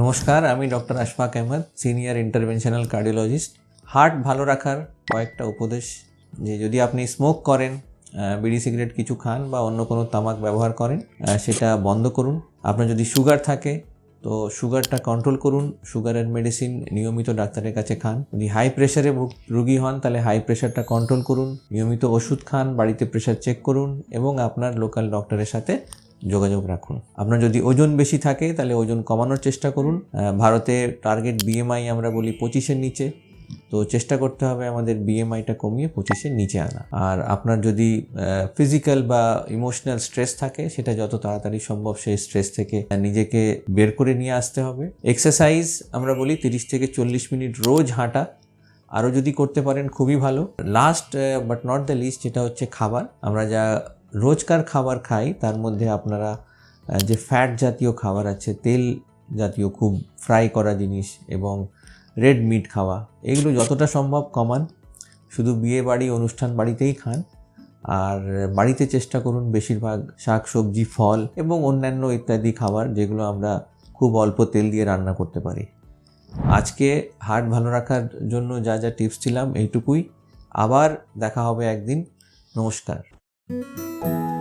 নমস্কার, আমি doctor Ashfaq Ahmad, senior interventional cardiologist. Heart ভালো রাখার কয়েকটা উপদেশ, যে যদি আপনি স্মোক করেন বিড়ি, সিগারেট কিছু খান বা অন্য কোনো তামাক ব্যবহার করেন সেটা বন্ধ করুন। আপনার যদি সুগার থাকে, তো সুগারটা কন্ট্রোল করুন। সুগারের মেডিসিন নিয়মিত ডাক্তারের কাছে খান। যদি হাই প্রেশারে রুগী হন, তাহলে হাই প্রেশারটা কন্ট্রোল করুন। নিয়মিত ওষুধ খান, বাড়িতে প্রেশার চেক করুন এবং আপনার লোকাল ডক্টরের সাথে যোগাযোগ রাখুন। আপনার যদি ওজন বেশি থাকে তাহলে ওজন কমানোর চেষ্টা করুন। আহ, ভারতে টার্গেট বিএমআই আমরা বলি পঁচিশের নিচে। তো চেষ্টা করতে হবে আমাদের বিএমআইটা কমিয়ে পঁচিশের নিচে আনা। আর আপনার যদি ফিজিক্যাল বা ইমোশনাল স্ট্রেস থাকে সেটা যত তাড়াতাড়ি সম্ভব সেই স্ট্রেস থেকে নিজেকে বের করে নিয়ে আসতে হবে। এক্সারসাইজ আমরা বলি তিরিশ থেকে চল্লিশ মিনিট রোজ হাঁটা। আরও যদি করতে পারেন খুবই ভালো। Last but not the least যেটা হচ্ছে খাবার। আমরা যা রোজকার খাবার খাই, তার মধ্যে আপনারা যে ফ্যাট জাতীয় খাবার আছে, তেল জাতীয় খুব ফ্রাই করা জিনিস এবং রেড মিট খাওয়া, এগুলো যতটা সম্ভব কমান। শুধু বিয়ে বাড়ি, অনুষ্ঠান বাড়িতেই খান। আর বাড়িতে চেষ্টা করুন বেশিরভাগ শাক, সবজি, ফল এবং অন্যান্য ইত্যাদি খাবার যেগুলো আমরা খুব অল্প তেল দিয়ে রান্না করতে পারি। আজকে হার্ট ভালো রাখার জন্য যা যা টিপস ছিলাম, এইটুকুই। আবার দেখা হবে একদিন। নমস্কার। Música